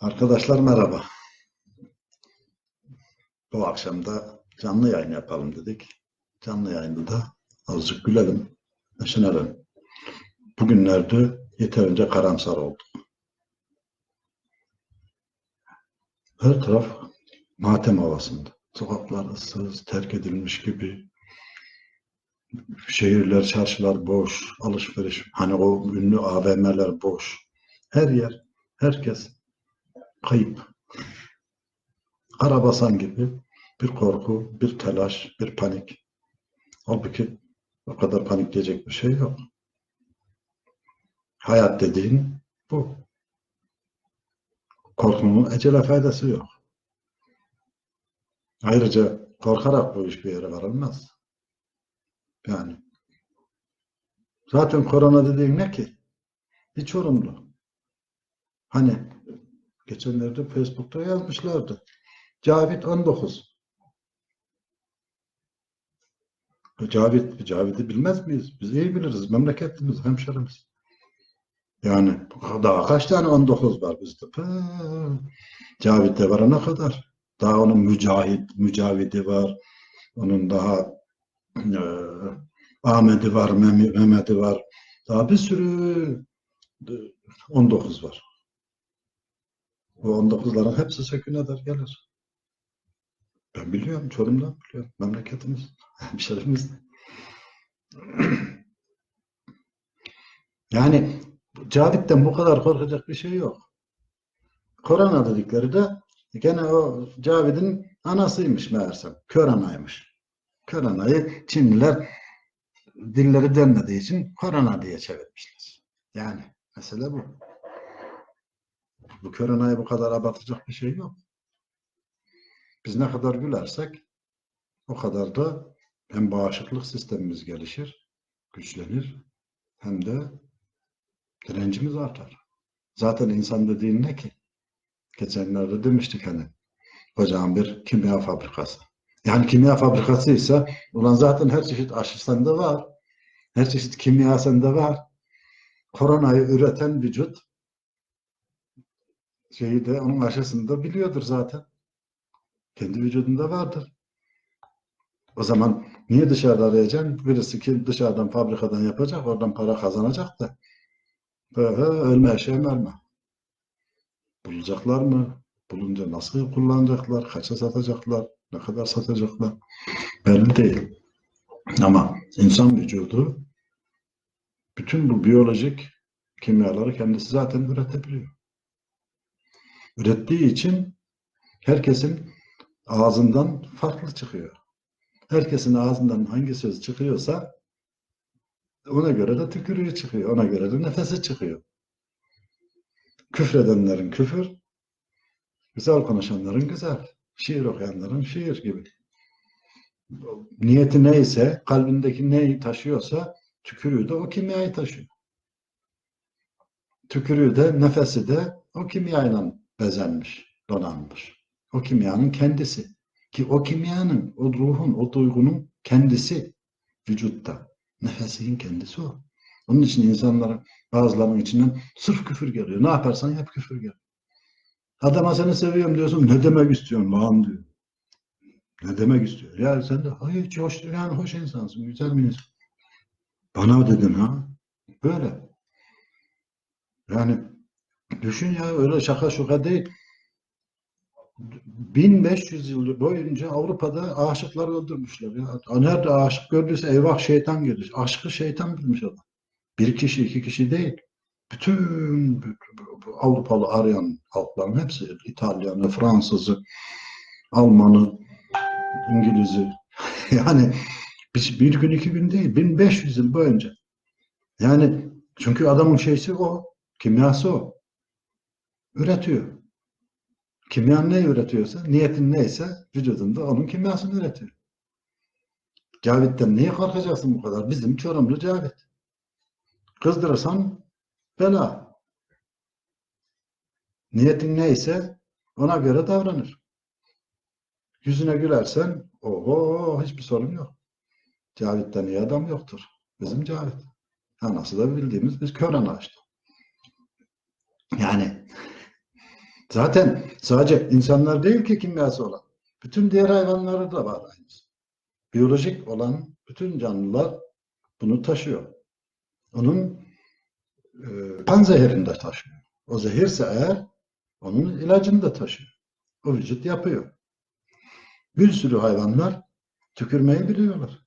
Arkadaşlar merhaba. Bu akşam da canlı yayın yapalım dedik. Canlı yayında da azıcık gülelim, neşelenelim. Bugünlerde yeterince karamsar olduk. Her taraf matem havasında. Sokaklar ıssız, terk edilmiş gibi. Şehirler, çarşılar boş, alışveriş, hani o ünlü AVM'ler boş. Her yer, herkes kayıp. Arabasan gibi bir korku, bir telaş, bir panik. Halbuki o kadar panikleyecek bir şey yok. Hayat dediğin bu. Korkunun ecele faydası yok. Ayrıca korkarak bu iş bir yere varılmaz. Yani zaten korona dediğin ne ki? Bir çorumlu. Hani geçenlerde Facebook'ta yazmışlardı. Cavit 19. Cavit, Cavit'i bilmez miyiz? Biz iyi biliriz. Memleketlimiz, hemşerimiz. Yani daha kaç tane 19 var bizde? Cavit'e varana kadar. Daha onun mücahit, mücavidi var. Onun daha e, Ahmet'i var, Mehmet'i var. Daha bir sürü e, 19 var. Bu 19'ların hepsi sökünedir gelir. Ben biliyorum, Çorum'dan biliyorum. Memleketimiz, hemşerimiz. Yani Cavit'ten bu kadar korkacak bir şey yok. Korona dedikleri de gene o Cavit'in anasıymış meğersem. Kör anaymış. Kör anayı Çinliler dilleri dönmediği için korona diye çevirmişler. Yani mesele bu. Bu kör anayı bu kadar abartacak bir şey yok. Biz ne kadar gülersek o kadar da hem bağışıklık sistemimiz gelişir, güçlenir hem de direncimiz artar. Zaten insan dediğin ne ki? Geçenlerde demiştik hani kocaman bir kimya fabrikası. Yani kimya fabrikası ise ulan zaten her çeşit aşı sende var. Her çeşit kimya sende var. Koronayı üreten vücut şeyi de onun aşısını biliyordur zaten. Kendi vücudunda vardır. O zaman niye dışarıda arayacaksın? Birisi ki dışarıdan fabrikadan yapacak, oradan para kazanacak da. Böyle ölme yaşayan ölme. Bulacaklar mı? Bulunca nasıl kullanacaklar? Kaça satacaklar? Ne kadar satacaklar? Belli değil. Ama insan vücudu bütün bu biyolojik kimyaları kendisi zaten üretebiliyor. Ürettiği için herkesin ağzından farklı çıkıyor. Herkesin ağzından hangi söz çıkıyorsa ona göre de tükürüğü çıkıyor. Ona göre de nefesi çıkıyor. Küfredenlerin küfür, güzel konuşanların güzel, şiir okuyanların şiir gibi. Niyeti neyse, kalbindeki neyi taşıyorsa tükürüğü de o kimyayı taşıyor. Tükürüğü de, nefesi de o kimyayla bezenmiş, donanmış. O kimyanın kendisi. Ki o kimyanın, o ruhun, o duygunun kendisi vücutta. Nefesinin kendisi o. Onun için insanların bazılarının içinden sırf küfür geliyor. Ne yaparsan yap küfür geliyor. Adama seni seviyorum diyorsun. Ne demek istiyorsun lan diyor. Ne demek istiyor? Ya sen de hayır hoş, yani hoş insansın. Güzel bir insan. Bana dedin ha. Böyle. Yani düşün ya öyle şaka şuka değil. 1500 yıl boyunca Avrupa'da aşıklar öldürmüşler. Ya. Nerede aşık gördüyse eyvah şeytan gelir. Aşkı şeytan bilmiş adam. Bir kişi, iki kişi değil. Bütün Avrupalı arayan halkların hepsi İtalyanı, Fransızı, Almanı, İngiliz'i. yani bir, bir gün iki gün değil. 1500 yıl boyunca. Yani çünkü adamın şeysi o. Kimyası o. Üretiyor. Kimyan ne üretiyorsa, niyetin neyse vücudunda onun kimyasını üretiyor. Cavit'ten niye korkacaksın bu kadar? Bizim Çorumlu Cavit. Kızdırırsan bela. Niyetin neyse ona göre davranır. Yüzüne gülersen oho hiçbir sorun yok. Cavit'ten iyi adam yoktur. Bizim Cavit. Anası da bildiğimiz biz kör ana. Yani Zaten sadece insanlar değil ki kimyası olan. Bütün diğer hayvanları da var aynısı. Biyolojik olan bütün canlılar bunu taşıyor. Onun e, kan zehirini de taşıyor. O zehirse eğer onun ilacını da taşıyor. O vücut yapıyor. Bir sürü hayvanlar tükürmeyi biliyorlar.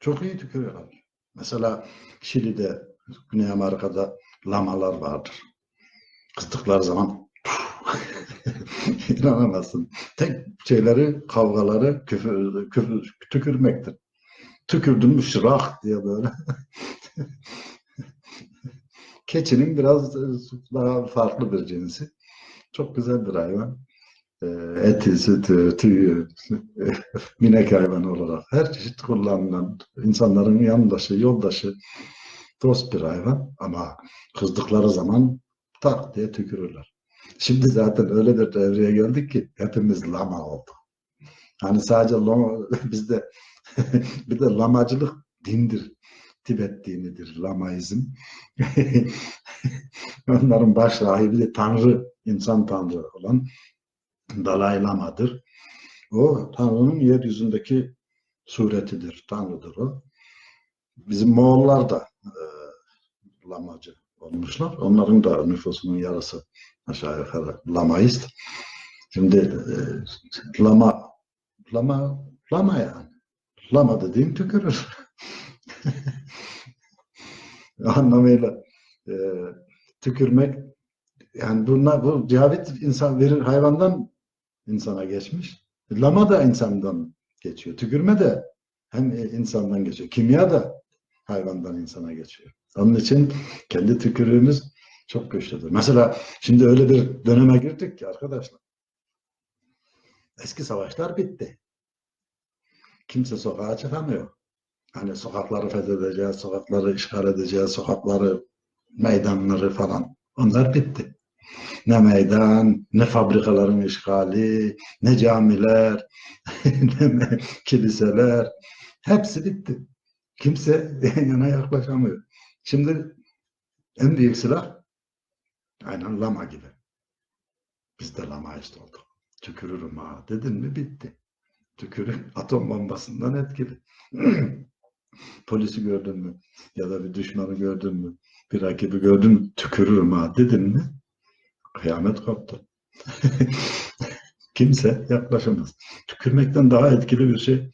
Çok iyi tükürüyorlar. Mesela Şili'de, Güney Amerika'da lamalar vardır. Kızdıkları zaman inanamazsın. Tek şeyleri, kavgaları küfür, küfür, tükürmektir. Tükürdün mü diye böyle. Keçinin biraz daha farklı bir cinsi. Çok güzel bir hayvan. Ee, Eti, sütü, tüyü, minek hayvanı olarak her çeşit kullanılan insanların yandaşı, yoldaşı, dost bir hayvan ama kızdıkları zaman tak diye tükürürler. Şimdi zaten öyle bir devreye geldik ki hepimiz lama olduk. Hani sadece lama, bizde bir de lamacılık dindir. Tibet dinidir, lamaizm. Onların baş rahibi de Tanrı, insan Tanrı olan Dalai Lama'dır. O Tanrı'nın yeryüzündeki suretidir, Tanrı'dır o. Bizim Moğollar da e, Lamacı olmuşlar. Onların da nüfusunun yarısı aşağı yukarı Lamaist. Şimdi e, Lama Lama Lama yani. Lama dediğin tükürür. anlamıyla e, tükürmek yani bunlar bu cavit insan verir hayvandan insana geçmiş. Lama da insandan geçiyor. Tükürme de hem insandan geçiyor. Kimya da hayvandan insana geçiyor. Onun için kendi tükürüğümüz çok güçlüdür. Mesela şimdi öyle bir döneme girdik ki arkadaşlar. Eski savaşlar bitti. Kimse sokağa çıkamıyor. Hani sokakları fethedeceğiz, sokakları işgal edeceğiz, sokakları, meydanları falan. Onlar bitti. Ne meydan, ne fabrikaların işgali, ne camiler, ne kiliseler. Hepsi bitti. Kimse yana yaklaşamıyor. Şimdi en büyük silah aynen lama gibi. Biz de lama işte olduk. Tükürürüm ha dedin mi bitti. Tükürük atom bombasından etkili. Polisi gördün mü? Ya da bir düşmanı gördün mü? Bir rakibi gördün mü? Tükürürüm ha dedin mi? Kıyamet koptu. Kimse yaklaşamaz. Tükürmekten daha etkili bir şey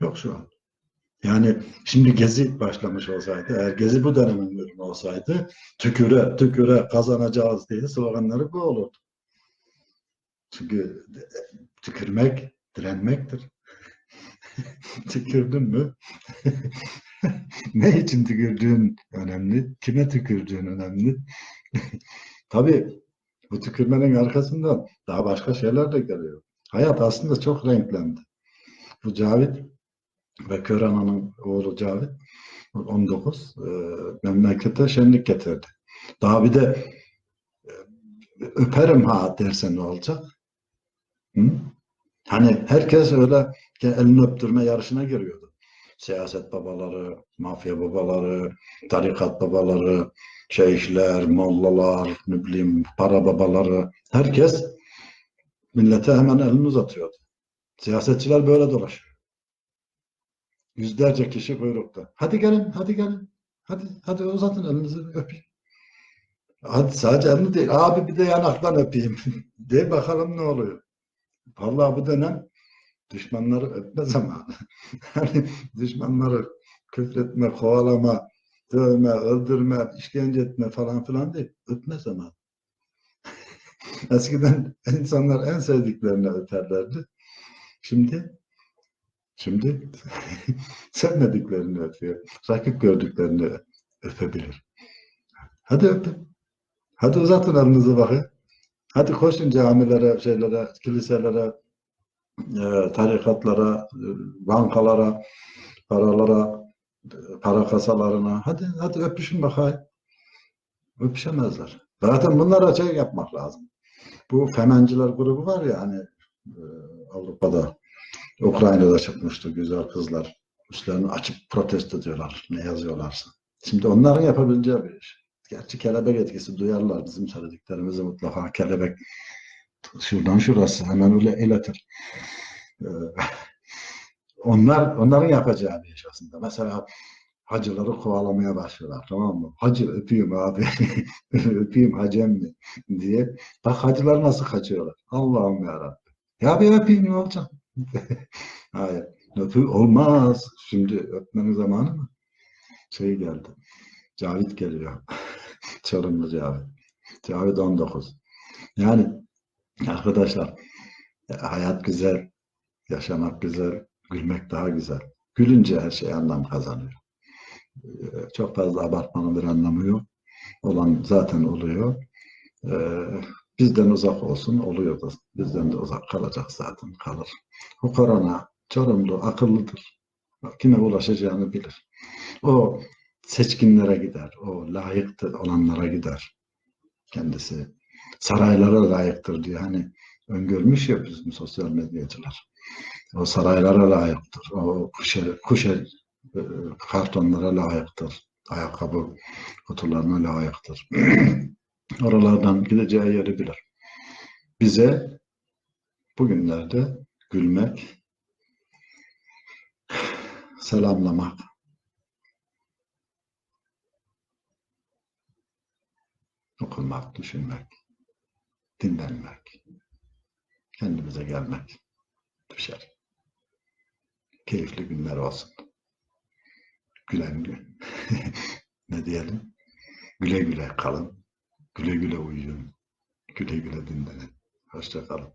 yok şu an. Yani şimdi Gezi başlamış olsaydı, eğer Gezi bu dönemin ürünü olsaydı, tüküre, tüküre kazanacağız diye sloganları bu olurdu. Çünkü tükürmek, direnmektir. Tükürdün mü? ne için tükürdüğün önemli, kime tükürdüğün önemli. Tabii bu tükürmenin arkasından daha başka şeyler de geliyor. Hayat aslında çok renklendi. Bu Cavit ve Kör Ana'nın oğlu Cavit 19 e, memlekete şenlik getirdi. Daha bir de e, öperim ha derse ne olacak? Hı? Hani herkes öyle elini öptürme yarışına giriyordu. Siyaset babaları, mafya babaları, tarikat babaları, şeyhler, mollalar, ne bileyim para babaları, herkes millete hemen elini uzatıyordu. Siyasetçiler böyle dolaşıyor. Yüzlerce kişi kuyrukta. Hadi gelin, hadi gelin. Hadi, hadi uzatın elinizi öpeyim. Hadi sadece elini değil, abi bir de yanaktan öpeyim. de bakalım ne oluyor. Vallahi bu dönem düşmanları öpme zamanı. hani düşmanları küfretme, kovalama, dövme, öldürme, işkence etme falan filan değil. Öpme zamanı. Eskiden insanlar en sevdiklerini öperlerdi. Şimdi şimdi sevmediklerini öpüyor. Rakip gördüklerini öpebilir. Hadi öpün. Hadi uzatın elinizi bakın. Hadi koşun camilere, şeylere, kiliselere, e, tarikatlara, e, bankalara, paralara, para kasalarına. Hadi hadi öpüşün bakayım. Öpüşemezler. Zaten bunlara şey yapmak lazım. Bu femenciler grubu var ya hani e, Avrupa'da, Ukrayna'da çıkmıştı güzel kızlar. Üstlerini açıp protesto ediyorlar ne yazıyorlarsa. Şimdi onların yapabileceği bir iş. Gerçi kelebek etkisi duyarlar bizim söylediklerimizi mutlaka kelebek şuradan şurası hemen öyle iletir. Ee, onlar onların yapacağı bir iş aslında. Mesela hacıları kovalamaya başlıyorlar tamam mı? Hacı öpeyim abi. öpeyim hacem mi? diye. Bak hacılar nasıl kaçıyorlar. Allah'ım yarabbim. Ya bir öpeyim ne olacak? Hayır. Öpü olmaz. Şimdi öpmenin zamanı mı? Şey geldi. Cavit geliyor. Çorumlu Cavit. Cavit 19. Yani arkadaşlar e, hayat güzel, yaşamak güzel, gülmek daha güzel. Gülünce her şey anlam kazanıyor. E, Çok fazla abartmanın bir anlamı yok. Olan zaten oluyor. Bizden uzak olsun oluyor da bizden de uzak kalacak zaten kalır. O korona Çorumlu akıllıdır. Kime ulaşacağını bilir. O seçkinlere gider. O layık olanlara gider. Kendisi saraylara layıktır diye hani öngörmüş ya bizim sosyal medyacılar. O saraylara layıktır. O kuşe, kuşe e, kartonlara layıktır. Ayakkabı kutularına layıktır. Oralardan gideceği yeri bilir. Bize bugünlerde gülmek, selamlamak, okumak, düşünmek, dinlenmek, kendimize gelmek düşer. Keyifli günler olsun. Gülen gün. ne diyelim? Güle güle kalın. Güle güle uyuyun. Güle güle dinlenin. Hoşça kalın.